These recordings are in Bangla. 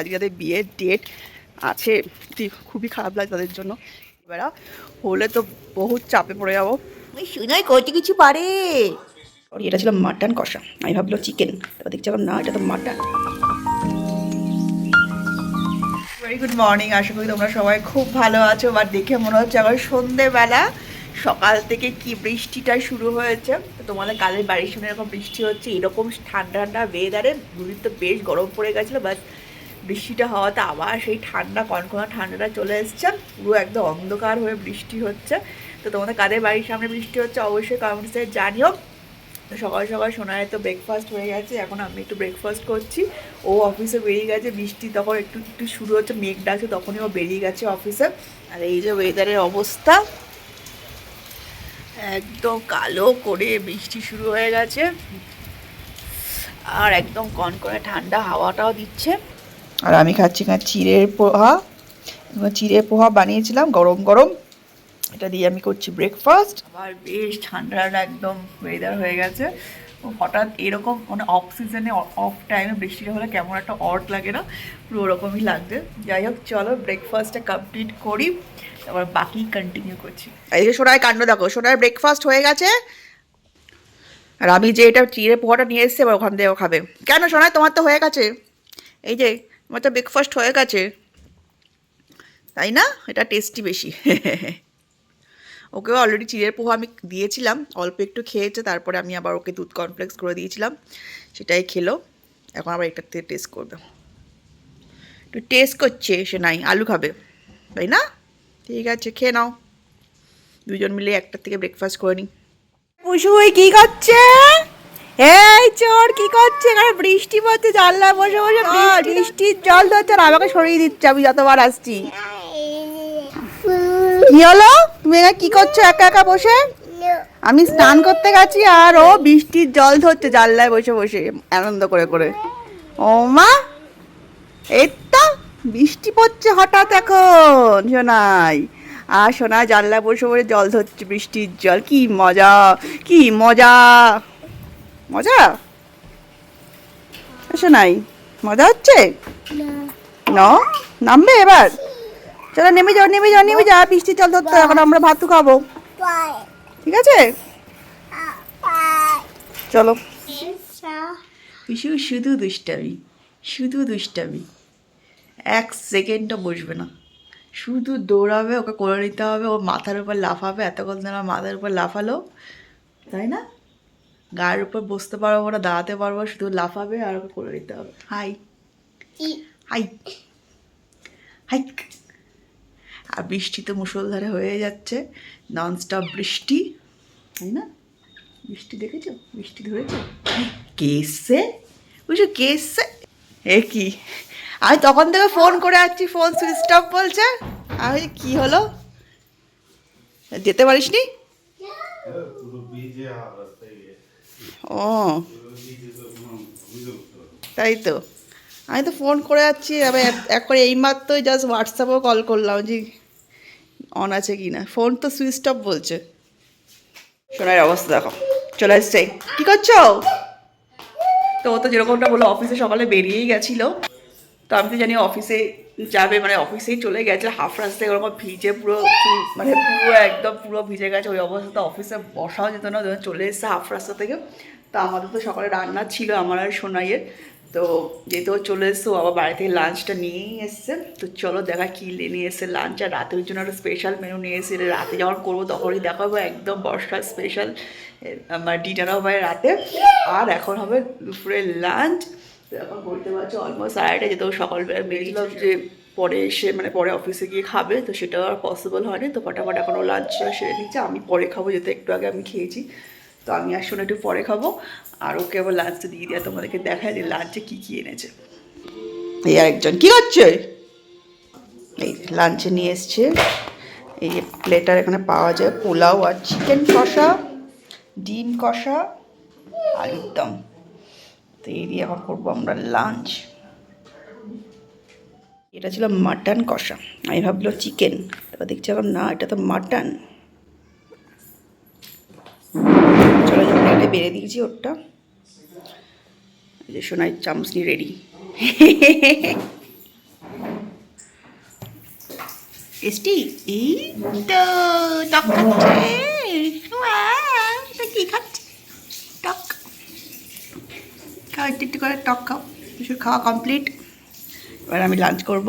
আজকে যাদের বিয়ের ডেট আছে খুবই খারাপ লাগে তাদের জন্য। এবার হলে তো বহুত চাপে পড়ে যাব। শুনাই কত কিছু পারে। এটা ছিল মাটন কষা। আমি ভাবলো চিকেন তারপর দেখছিলাম না এটা তো মাটন ভেরি গুড মর্নিং আশা করি তোমরা সবাই খুব ভালো আছো। বা দেখে মনে হচ্ছে আবার সন্ধেবেলা। সকাল থেকে কি বৃষ্টিটা শুরু হয়েছে? তো তোমাদের কালের বাড়ির সামনে এরকম বৃষ্টি হচ্ছে এরকম ঠান্ডা ঠান্ডা ওয়েদারে দুদিন তো বেশ গরম পড়ে গেছিল বাট বৃষ্টিটা হওয়াতে আবার সেই ঠান্ডা, কনকনা ঠান্ডাটা চলে এসছে। পুরো একদম অন্ধকার হয়ে বৃষ্টি হচ্ছে। তো তোমাদের কাদের বাড়ির সামনে বৃষ্টি হচ্ছে অবশ্যই কমেন্টসে জানিও। তো সকাল সকাল সোনায় তো ব্রেকফাস্ট হয়ে গেছে, এখন আমি একটু ব্রেকফাস্ট করছি। ও অফিসে বেরিয়ে গেছে, বৃষ্টি তখন একটু একটু শুরু হচ্ছে, মেঘ ডাকছে, তখনই ও বেরিয়ে গেছে অফিসে আর এই যে ওয়েদারের অবস্থা, একদম কালো করে বৃষ্টি শুরু হয়ে গেছে। আর একদম কনকনে ঠান্ডা হাওয়াটাও দিচ্ছে। আর আমি খাচ্ছি এখানে চিড়ের পোহা। চিড়ের পোহা বানিয়েছিলাম গরম গরম। এটা দিয়ে আমি করছি ব্রেকফাস্ট আবার বেশ ঠান্ডা একদম ওয়েদার হয়ে গেছে। হঠাৎ এরকম মানে অফ সিজনে অফ টাইমে বৃষ্টিটা হলে কেমন একটা অট লাগে না? পুরো ওরকমই লাগছে। যাই হোক চলো ব্রেকফাস্টটা কমপ্লিট করি। তারপর বাকি কন্টিনিউ করছি। এই যে সোনায় কাণ্ড দেখো সোনার ব্রেকফাস্ট হয়ে গেছে। আর আমি যে এটা চিড়ে পোহাটা নিয়ে এসেছি এবার ওখান থেকেও খাবে। কেন সোনায় তোমার তো হয়ে গেছে। এই যে তোমার তো ব্রেকফাস্ট হয়ে গেছে। তাই না? এটা টেস্টি বেশি। ওকেও অলরেডি চিড়ের পোহা আমি দিয়েছিলাম, অল্প একটু খেয়েছে, তারপরে আমি আবার ওকে দুধ কর্নফ্লেক্স করে দিয়েছিলাম, সেটাই খেলো। এখন আবার এটার থেকে টেস্ট করবে। একটু টেস্ট করছে সে নাই, আলু খাবে, তাই না? ঠিক আছে, খেয়ে নাও। দুজন মিলে একটার থেকে ব্রেকফাস্ট করে নিই। পুষুই কি করছে? এই চোর কি করছে? এখানে বৃষ্টি পড়ছে জানলা বসে বসে বৃষ্টির জল ধরছে আর আমাকে সরিয়ে দিচ্ছে আমি যতবার আসছি। কি হলো? তুমি এখানে কি করছ একা একা বসে? আমি স্নান করতে গেছি আর ও বৃষ্টির জল ধরছে জানলায় বসে বসে আনন্দ করে করে। ও মা এই তো বৃষ্টি পড়ছে হঠাৎ এখন শোনাই আর সোনা জানলা বসে বসে জল ধরছে বৃষ্টির জল কি মজা কি মজা। মজা? শোনাই মজা হচ্ছে? ন। নামবে এবার? চলো নেমে যাও নেমে যাও নেমে যাও। বৃষ্টির জল ধরতে এখন আমরা ভাতু খাব। ঠিক আছে? চলো। পিসু শুধু দুষ্টামি শুধু দুষ্টামি। এক সেকেন্ডও বসবে না। শুধু দৌড়াবে ওকে করে নিতে হবে ও মাথার উপর লাফাবে এতক্ষণ ধরে মাথার উপর লাফালো। তাই না? গায়ের উপর বসতে পারব না দাঁড়াতে পারব শুধু লাফাবে আর করে নিতে হবে। হাই। হাই। হাই। আর বৃষ্টি তো মুষলধারে হয়ে যাচ্ছে ননস্টপ বৃষ্টি তাই না? বৃষ্টি দেখেছ? বৃষ্টি ধরেছো? কে এসছে বুঝছ কে এসছে এ কি? আমি তখন থেকে ফোন করে আসছি ফোন সুইচ অফ বলছে। আমি কি হলো? যেতে পারিস নি ও। তাই তো। আমি তো ফোন করে যাচ্ছি আমি একবার এইমাত্রই জাস্ট হোয়াটসঅ্যাপেও কল করলাম যে অন আছে কি না। ফোন তো সুইচ অফ বলছে। শোনার অবস্থা দেখো, চলে আসছে কি করছ? তো ও তো যেরকমটা বলল অফিসে সকালে বেরিয়েই গেছিল। তো আমি তো জানি অফিসে যাবে মানে অফিসেই চলে গেছে হাফ রাস্তায় ওরকম ভিজে পুরো মানে পুরো একদম পুরো ভিজে গেছে। ওই অবস্থাতে অফিসে বসাও যেত না চলে এসছে হাফ রাস্তা থেকে। তো আমাদের তো সকালে রান্না ছিল আমার আর সোনাইয়ের। তো যেহেতু চলে এসছে ও আবার বাড়ি থেকে লাঞ্চটা নিয়েই এসছে। তো চলো দেখা কী নিয়ে এসছে লাঞ্চ আর রাতের জন্য একটা স্পেশাল মেনু নিয়ে এসে রাতে যখন করব তখনই দেখাবো। একদম বর্ষার স্পেশাল আমার ডিনার হবে রাতে। আর এখন হবে দুপুরের লাঞ্চ তো এখন বলতে পারছ অলমোস্ট আড়াইটা যেহেতু সকালবেলা বেরিয়েছিলাম যে পরে এসে মানে পরে অফিসে গিয়ে খাবে তো সেটা আর পসিবল হয়নি। তো ফটাফট এখনও লাঞ্চটা সেরে নিচ্ছে। আমি পরে খাব যেহেতু একটু আগে আমি খেয়েছি। তো আমি আসলে একটু পরে খাব। আর ওকে আবার লাঞ্চটা দিয়ে দেওয়া, তোমাদেরকে দেখায় যে লাঞ্চে কী কী এনেছে। এই আরেকজন, কী করছে? এই লাঞ্চে নিয়ে এসছে। এই যে প্লেটার এখানে পাওয়া যায় পোলাও আর চিকেন কষা, ডিম কষা, আলুর দম। তো এই দিয়ে এখন করব আমরা লাঞ্চ এটা ছিল মাটন কষা। আমি ভাবলো চিকেন তারপর দেখছি এখন না, এটা তো মাটন বেড়ে দিয়েছি ওরটা। যে সোনাই চামচ রেডি এসটি এই তো টক খাচ্ছে। হ্যাঁ, কি খাচ্ছে? টক। খাও, একটু একটু করে টক খাও। প্রচুর খাওয়া কমপ্লিট এবার আমি লাঞ্চ করব।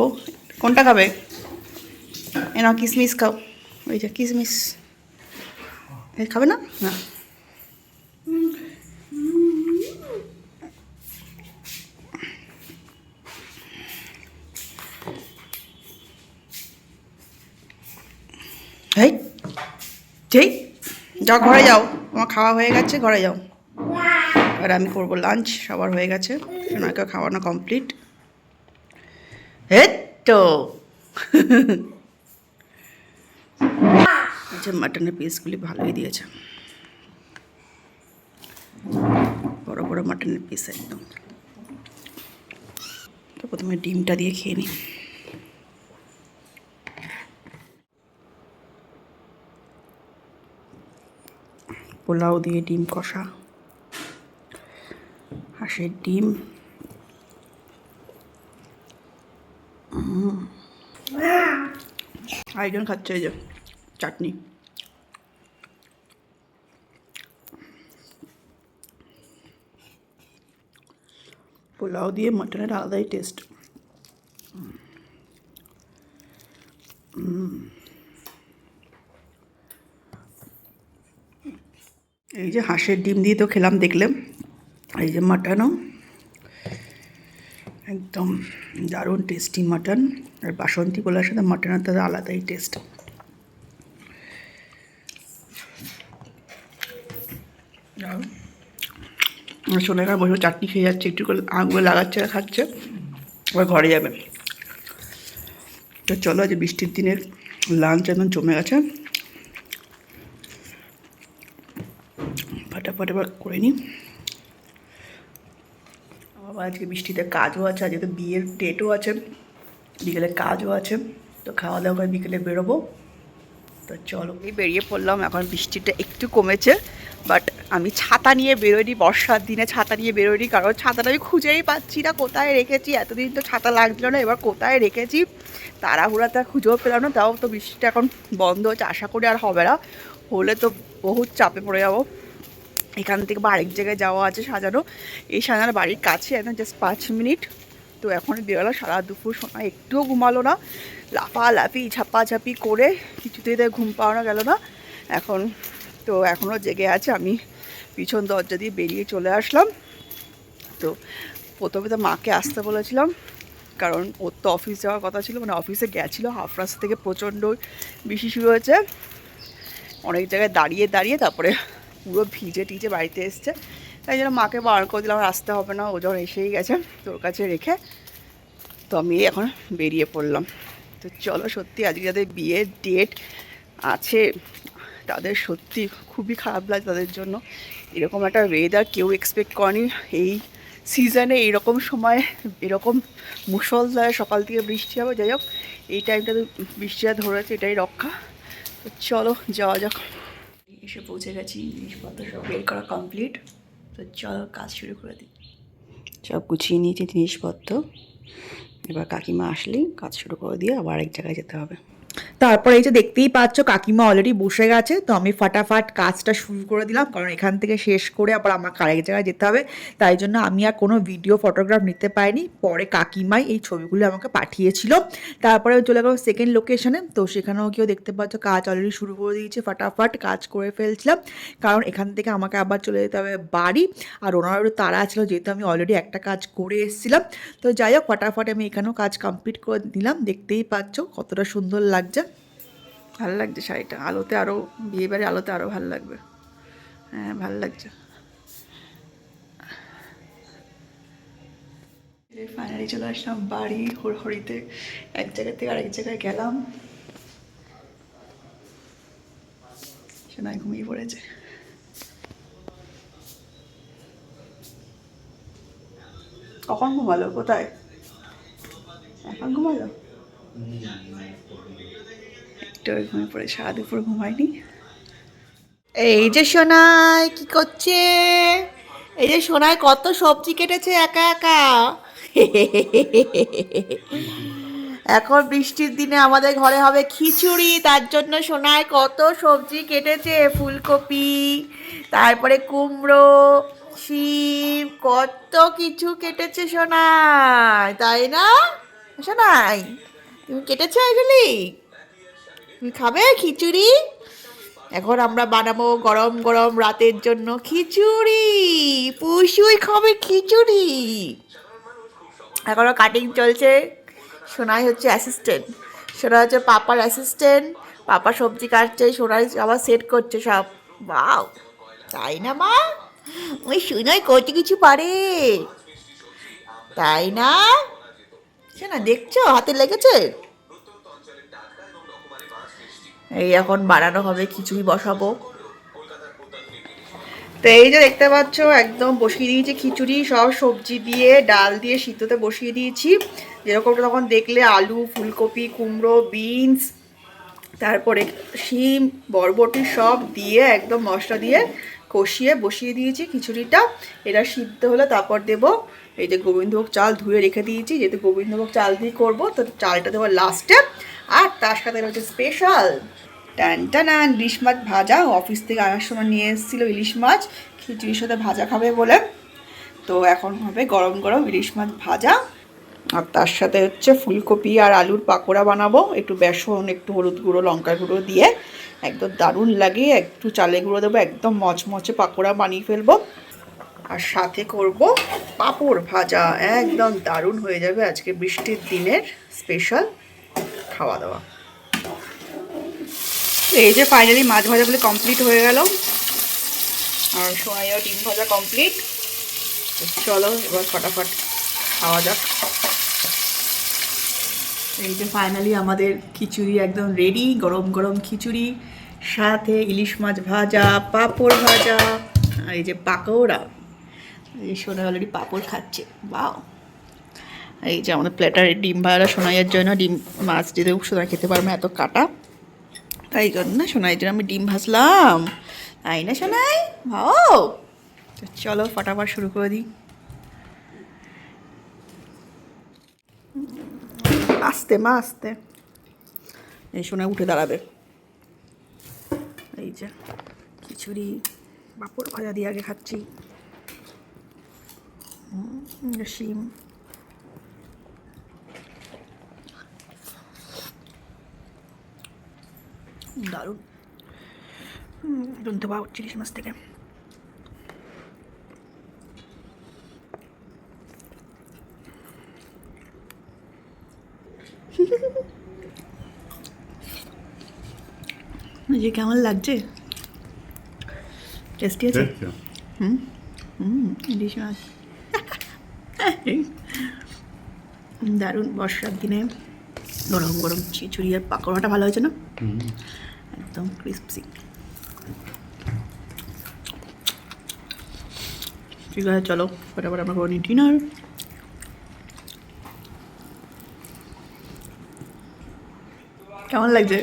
কোনটা খাবে? এ না কিসমিস খাও। ওই যে কিসমিস। খাবে না? না। এই ঠিক যাও, ঘরে যাও। আমার খাওয়া হয়ে গেছে, ঘরে যাও। এবার আমি করব লাঞ্চ সবার হয়ে গেছে। সোনাকে খাওয়ানো কমপ্লিট হে তো। মাটনের পিসগুলি ভালোই দিয়েছে। বড় বড় মাটনের পিস একদম। তো প্রথমে ডিমটা দিয়ে খেয়ে নিই। পোলাও দিয়ে ডিম কষা। হাঁসের ডিম। আরেকজন খাচ্ছে এই যে চাটনি। পোলাও দিয়ে মাটনের আলাদাই টেস্ট এই যে হাঁসের ডিম দিয়ে তো খেলাম দেখলাম এই যে মাটনও। একদম দারুণ টেস্টি মাটন। আর বাসন্তী পোলার সাথে মাটনের তাদের আলাদাই টেস্ট সোনাকার বসে চাটনি খেয়ে যাচ্ছে, একটু করে আঙুলে লাগাচ্ছে আর খাচ্ছে। এবার ঘরে যাবে। তো চলো আজ বৃষ্টির দিনের লাঞ্চ একদম জমে গেছে। ফাটাফাট করে নিই। আমার আজকে বৃষ্টিতে কাজও আছে, আজকে তো বিয়ের ডেটও আছে, বিকেলে কাজও আছে, তো খাওয়া দাওয়া করে বিকেলে বেরোবো। তো চলো। বেরিয়ে পড়লাম, এখন বৃষ্টিটা একটু কমেছে বাট আমি ছাতা নিয়ে বেরোইনি, বর্ষার দিনে ছাতা নিয়ে বেরোইনি, কারণ ছাতাটা আমি খুঁজেই পাচ্ছি না, কোথায় রেখেছি, এতদিন তো ছাতা লাগছিল না, এবার কোথায় রেখেছি তাড়াহুড়াতে আর খুঁজেও পেলাম না, তাও তো বৃষ্টিটা এখন বন্ধ হচ্ছে, আশা করি আর হবে না, হলে তো বহুত চাপে পড়ে যাব। এখান থেকে বা আরেক জায়গায় যাওয়া আছে সাজানো। এই সাজানো বাড়ির কাছে একদম জাস্ট পাঁচ মিনিট। তো এখন বেরোলো সারা দুপুর সময় একটুও ঘুমালো না। লাফালাফি, ঝাপাঝাপি করে কিছুতেই তাই ঘুম পাওয়ানো গেল না। এখন তো এখনও জেগে আছে, আমি পিছন দরজা দিয়ে বেরিয়ে চলে আসলাম। তো প্রথমে তো মাকে আসতে বলেছিলাম, কারণ ওর তো অফিস যাওয়ার কথা ছিল মানে অফিসে গেছিল হাফ রাস্তা থেকে প্রচণ্ড বেশি শুরু হয়েছে। অনেক জায়গায় দাঁড়িয়ে দাঁড়িয়ে তারপরে পুরো ভিজে টিজে বাড়িতে এসছে। তাই জন্য মাকে বার করে দিলাম আসতে হবে না, ও যখন এসেই গেছে তোর কাছে রেখে। তো আমি এখন বেরিয়ে পড়লাম। তো চলো সত্যি আজকে যাদের বিয়ের ডেট আছে, তাদের সত্যি খুবই খারাপ লাগে তাদের জন্য। এরকম একটা ওয়েদার কেউ এক্সপেক্ট করেনি। এই সিজনে এইরকম সময়, এরকম মুসলধারে সকাল থেকে বৃষ্টি হবে। যাই হোক, এই টাইমটা বৃষ্টিটা ধরেছে, এটাই রক্ষা। তো চলো যাওয়া যাক। এসে পৌঁছে গেছি, জিনিসপত্র সব বের করা কমপ্লিট তো চলো, কাজ শুরু করে দিই। সব গুছিয়ে নিয়েছি জিনিসপত্র। এবার কাকিমা আসলেই কাজ শুরু করে দিয়ে আবার এক জায়গায় যেতে হবে। তারপর এই যে দেখতেই পাচ্ছ, কাকিমা অলরেডি বসে গেছে, তো আমি ফাটাফাট কাজটা শুরু করে দিলাম, কারণ এখান থেকে শেষ করে আবার আমাকে আরেক জায়গায় যেতে হবে। তাই জন্য আমি আর কোনো ভিডিও ফটোগ্রাফ নিতে পারিনি, পরে কাকিমাই এই ছবিগুলো আমাকে পাঠিয়েছিল। তারপরে চলে গেল সেকেন্ড লোকেশনে তো সেখানেও কেউ দেখতে পাচ্ছ, কাজ অলরেডি শুরু করে দিয়েছে, ফাটাফাট কাজ করে ফেলছিলাম। কারণ এখান থেকে আমাকে আবার চলে যেতে হবে বাড়ি, আর ওনার একটু তাড়া ছিল, যেহেতু আমি অলরেডি একটা কাজ করে এসেছিলাম। তো যাই হোক, ফাটাফাট আমি এখানেও কাজ কমপ্লিট করে দিলাম, দেখতেই পাচ্ছ কতটা সুন্দর লাগছে। ভালো লাগছে শাড়িটা। আলোতে আরও বিয়েবাড়ি আলোতে আরও ভালো লাগবে। হ্যাঁ ভালো লাগছে। ফাইনালি চলে আসলাম বাড়ি হড়হড়িতে। এক জায়গা থেকে আরেক জায়গায় গেলাম। সোনায় ঘুমিয়ে পড়েছে। কখন ঘুমালো? কোথায়? এখন ঘুমালো? একটু ঘুমিয়ে পড়ে সারা দুপুর ঘুমায়নি। এই যে সোনাই, কি করছে? এই যে সোনায় কত সবজি কেটেছে একা একা। এখন বৃষ্টির দিনে আমাদের ঘরে হবে খিচুড়ি, তার জন্য সোনায় কত সবজি কেটেছে, ফুলকপি, তারপরে কুমড়ো, শিম, কত কিছু কেটেছে সোনাই, তাই না? সোনাই, তুমি কেটেছো এগুলি? খাবে খিচুড়ি? এখন আমরা বানাবো গরম গরম রাতের জন্য খিচুড়ি। পুষুই খাবে খিচুড়ি। এখনও কাটিং চলছে। সোনাই হচ্ছে অ্যাসিস্ট্যান্ট সোনা হচ্ছে পাপার অ্যাসিস্ট্যান্ট পাপা সবজি কাটছে, সোনাই আবার সেট করছে সব। বাও তাই না, মা? ওই সোনাই কত কিছু পারে। তাই না? শোনা দেখছ? হাতে লেগেছে? এই এখন বানানো হবে, খিচুড়ি বসাবো। তো এই যে দেখতে পাচ্ছ, একদম বসিয়ে দিয়েছি খিচুড়ি, সব সবজি দিয়ে, ডাল দিয়ে সিদ্ধতে বসিয়ে দিয়েছি। যেরকম তখন দেখলে, আলু, ফুলকপি, কুমড়ো, বিনস, তারপরে শিম, বরবটি সব দিয়ে, একদম মশলা দিয়ে কষিয়ে বসিয়ে দিয়েছি খিচুড়িটা। এটা সিদ্ধ হলে তারপর দেব এই যে গোবিন্দভোগ চাল ধুয়ে রেখে দিয়েছি। যেহেতু গোবিন্দভোগ চাল দিয়ে করব, তো চালটা দেবো লাস্টে আর তার সাথে রয়েছে স্পেশাল টান ইলিশ মাছ ভাজা। অফিস থেকে আনার সময় নিয়ে এসেছিল ইলিশ মাছ। খিচুড়ির সাথে ভাজা খাবে বলে। তো এখন হবে গরম গরম ইলিশ মাছ ভাজা। আর তার সাথে হচ্ছে ফুলকপি আর আলুর পাকোড়া বানাবো। একটু বেসন, একটু হলুদ গুঁড়ো লঙ্কা গুঁড়ো দিয়ে। একদম দারুণ লাগে। একটু চালে গুঁড়ো দেবো, একদম মচমচে পাকোড়া বানিয়ে ফেলব। আর সাথে করব পাঁপড় ভাজা। একদম দারুণ হয়ে যাবে আজকে বৃষ্টির দিনের স্পেশাল খাওয়া দাওয়া এই যে ফাইনালি মাছ ভাজাগুলি কমপ্লিট হয়ে গেল। আর সোনাইও ডিম ভাজা কমপ্লিট চলো, এবার ফটাফট খাওয়া যাক। এই যে ফাইনালি আমাদের খিচুড়ি একদম রেডি গরম গরম খিচুড়ি, সাথে ইলিশ মাছ ভাজা, পাঁপড় ভাজা, আর এই যে পাকোড়া। এই সোনা অলরেডি পাঁপড় খাচ্ছে। বাও এই যে আমাদের প্লেটারে ডিম ভাড়া সোনাইয়ের জন্য ডিম মাছ দিতে সোনা খেতে পারবে এত কাটা। তাই জন্য সোনাইয়ের জন্য আমি ডিম ভাজলাম। তাই না সোনাই? ভাও। চলো ফটাফট শুরু করে দিই। আস্তে মা, আস্তে। এই সময় উঠে দাঁড়াবে। এই যে খিচুড়ি, পাঁপড় ভাজা দিয়ে আগে খাচ্ছি। শিম। দারুণ। দেওয়া হচ্ছে ইলিশ মাছ থেকে। যে কেমন লাগছে? টেস্টি আছে? দেখছ হুম ইলিশ মাছ। দারুণ বর্ষার দিনে গরম গরম খিচুড়ি আর পাকোড়াটা ভালো হয়েছে না? একদম ক্রিসপি ঠিক আছে চলো ফটাফট আমরা করে নিই ডিনার কেমন লাগছে?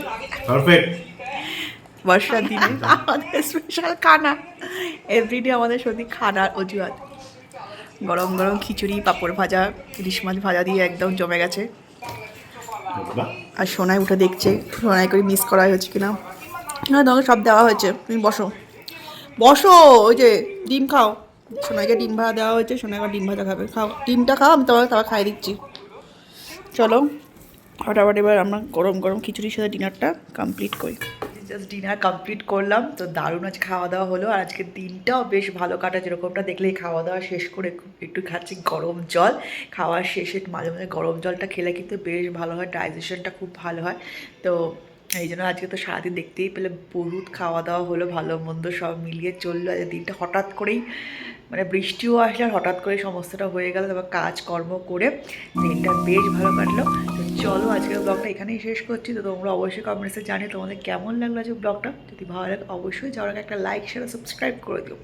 পারফেক্ট বর্ষার দিনে। আমাদের স্পেশাল খানা। এভরিডে আমাদের সত্যি খানার অজুহাত। গরম গরম খিচুড়ি পাঁপড় ভাজা ইলিশ মাছ ভাজা দিয়ে একদম জমে গেছে। আর সোনায় উঠে দেখছে। সোনায় করে মিস করা হয়েছে কিনা। না তোমাকে সব দেওয়া হয়েছে। তুমি বসো। বসো, ওই যে ডিম খাও। সোনাইকে ডিম ভাজা দেওয়া হয়েছে সোনাই আবার ডিম ভাজা খাবে খাও, ডিমটা খাও, আমি তোমাকে তারপর খাইয়ে দিচ্ছি। চলো, ফটাফট এবার আমরা গরম গরম খিচুড়ির সাথে ডিনারটা কমপ্লিট করি। জাস্ট ডিনার কমপ্লিট করলাম, তো দারুণ আজ খাওয়া দাওয়া হলো, আর আজকের দিনটাও বেশ ভালো কাটা, যেরকমটা দেখলেই খাওয়া দাওয়া শেষ করে একটু খাচ্ছি গরম জল। খাওয়ার শেষে মাঝে মাঝে গরম জলটা খেলে কিন্তু বেশ ভালো হয় ডাইজেশনটা খুব ভালো হয়। তো এই জন্য আজকে তো সারাদিন দেখতেই পেলে বহুত খাওয়া দাওয়া হলো, ভালো মন্দ সব মিলিয়ে চলল। আজকে দিনটা হঠাৎ করেই মানে বৃষ্টিও আসলে হঠাৎ করে সমস্তটা হয়ে গেল, তারপর কাজকর্ম করে দিনটা বেশ ভালো কাটলো। তো চলো আজকের ব্লগটা এখানেই শেষ করছি। তো তোমরা অবশ্যই কমেন্টসে জানিয়ে তোমাদের কেমন লাগল আজকে ব্লগটা। যদি ভালো লাগে অবশ্যই যাওয়ার একটা লাইক শেয়ার সাবস্ক্রাইব করে দিও।